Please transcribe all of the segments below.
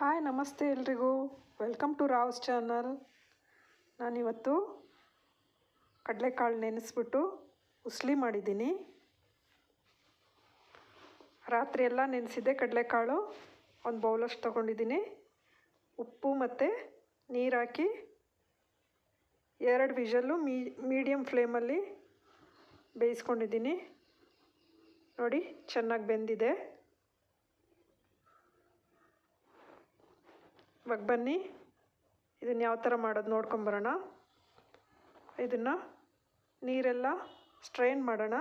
Hi ನಮಸ್ತೆ ಎಲ್ರಿಗೂ. Welcome to Rouse channel ನಾನಿವತ್ತು ಕಡಲೆಕಾಳು ನೆನೆಸ್ಬಿಟ್ಟು ಉಸ್ಲಿ ಮಾಡಿದ್ದೀನಿ. ರಾತ್ರಿ ಎಲ್ಲ ನೆನೆಸಿದ್ದೆ ಕಡಲೆಕಾಳು. ಒಂದು ಬೌಲಷ್ಟು ತೊಗೊಂಡಿದ್ದೀನಿ. ಉಪ್ಪು ಮತ್ತು ನೀರು ಹಾಕಿ ಎರಡು ವಿಷಲ್ಲು ಮೀ ಮೀಡಿಯಮ್ ಫ್ಲೇಮಲ್ಲಿ ಬೇಯಿಸ್ಕೊಂಡಿದ್ದೀನಿ. ನೋಡಿ, ಚೆನ್ನಾಗಿ ಬೆಂದಿದೆ. ಇವಾಗ ಬನ್ನಿ. ಇದನ್ನು ಯಾವ ಥರ ಮಾಡೋದು ನೋಡ್ಕೊಂಬರೋಣ ಇದನ್ನು ನೀರೆಲ್ಲ ಸ್ಟ್ರೈನ್ ಮಾಡೋಣ.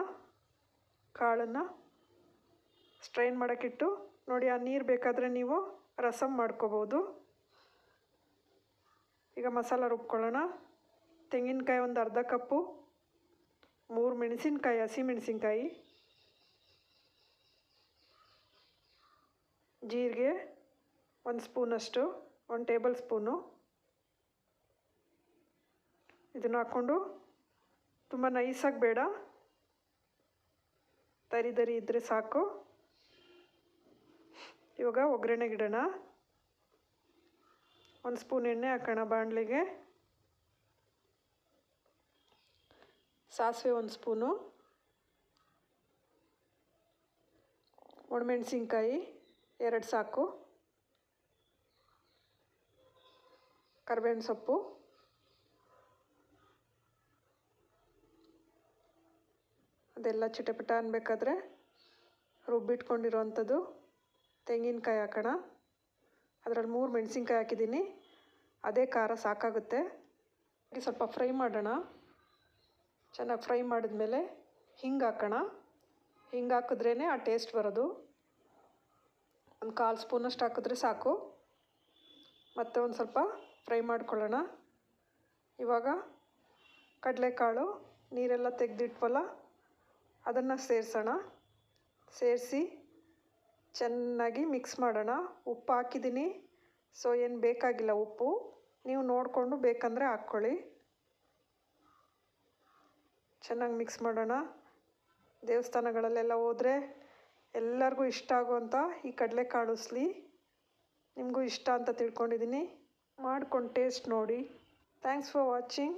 ಕಾಳನ್ನು ಸ್ಟ್ರೈನ್ ಮಾಡೋಕ್ಕಿಟ್ಟು ನೋಡಿ ಆ ನೀರು ಬೇಕಾದರೆ ನೀವು ರಸಮ್ ಮಾಡ್ಕೋಬೋದು. ಈಗ ಮಸಾಲ ರುಬ್ಕೊಳ್ಳೋಣ. ತೆಂಗಿನಕಾಯಿ ಒಂದು ಅರ್ಧ ಕಪ್ಪು, ಮೂರು ಮೆಣಸಿನಕಾಯಿ ಮೆಣಸಿನ್ಕಾಯಿ, ಜೀರಿಗೆ ಒಂದು ಸ್ಪೂನಷ್ಟು. ಒಂದು ಟೇಬಲ್ ಸ್ಪೂನು. ಇದನ್ನು ಹಾಕ್ಕೊಂಡು ತುಂಬ ನೈಸಾಗಿ ಬೇಡ. ತರಿ ತರಿ ಇದ್ದರೆ ಸಾಕು. ಇವಾಗ ಒಗ್ಗರಣೆಗಿಡೋಣ ಒಂದು ಸ್ಪೂನ್ ಎಣ್ಣೆ ಹಾಕೋಣ ಬಾಣಲಿಗೆ. ಸಾಸಿವೆ ಒಂದು ಸ್ಪೂನು. ಒಣಮೆಣಸಿನ್ಕಾಯಿ ಎರಡು ಸಾಕು. ಕರ್ಬೇವಿನ ಸೊಪ್ಪು. ಅದೆಲ್ಲ ಚಿಟಪಟ ಅನ್ಬೇಕಾದ್ರೆ ರುಬ್ಬಿಟ್ಕೊಂಡಿರೋವಂಥದ್ದು ತೆಂಗಿನಕಾಯಿ ಹಾಕೋಣ. ಅದರಲ್ಲಿ ಮೂರು ಮೆಣಸಿನ್ಕಾಯಿ ಹಾಕಿದ್ದೀನಿ. ಅದೇ ಖಾರ ಸಾಕಾಗುತ್ತೆ. ಸ್ವಲ್ಪ ಫ್ರೈ ಮಾಡೋಣ. ಚೆನ್ನಾಗಿ ಫ್ರೈ ಮಾಡಿದ್ಮೇಲೆ ಹಿಂಗೆ ಹಾಕೋಣ. ಹಿಂಗೆ ಹಾಕಿದ್ರೇ ಆ ಟೇಸ್ಟ್ ಬರೋದು. ಒಂದು ಕಾಲು ಸ್ಪೂನಷ್ಟು ಹಾಕಿದ್ರೆ ಸಾಕು. ಮತ್ತೆ ಒಂದು ಸ್ವಲ್ಪ ಫ್ರೈ ಮಾಡ್ಕೊಳ್ಳೋಣ. ಇವಾಗ ಕಡಲೆಕಾಳು, ನೀರೆಲ್ಲ ತೆಗೆದಿಟ್ವಲ್ಲ, ಅದನ್ನು ಸೇರಿಸೋಣ. ಸೇರಿಸಿ ಚೆನ್ನಾಗಿ ಮಿಕ್ಸ್ ಮಾಡೋಣ. ಉಪ್ಪು ಹಾಕಿದ್ದೀನಿ. ಸೊ, ಏನು ಬೇಕಾಗಿಲ್ಲ ಉಪ್ಪು. ನೀವು ನೋಡಿಕೊಂಡು ಬೇಕಂದರೆ ಹಾಕ್ಕೊಳ್ಳಿ. ಚೆನ್ನಾಗಿ ಮಿಕ್ಸ್ ಮಾಡೋಣ. ದೇವಸ್ಥಾನಗಳಲ್ಲೆಲ್ಲ ಹೋದರೆ ಎಲ್ಲರಿಗೂ ಇಷ್ಟ ಆಗುವಂಥ ಈ ಕಡಲೆಕಾಳು ಉಸ್ಲಿ. ನಿಮಗೂ ಇಷ್ಟ ಅಂತ ತಿಳ್ಕೊಂಡಿದ್ದೀನಿ. ಮಾಡ್ಕೊಂಡು ಟೇಸ್ಟ್ ನೋಡಿ. Thanks for watching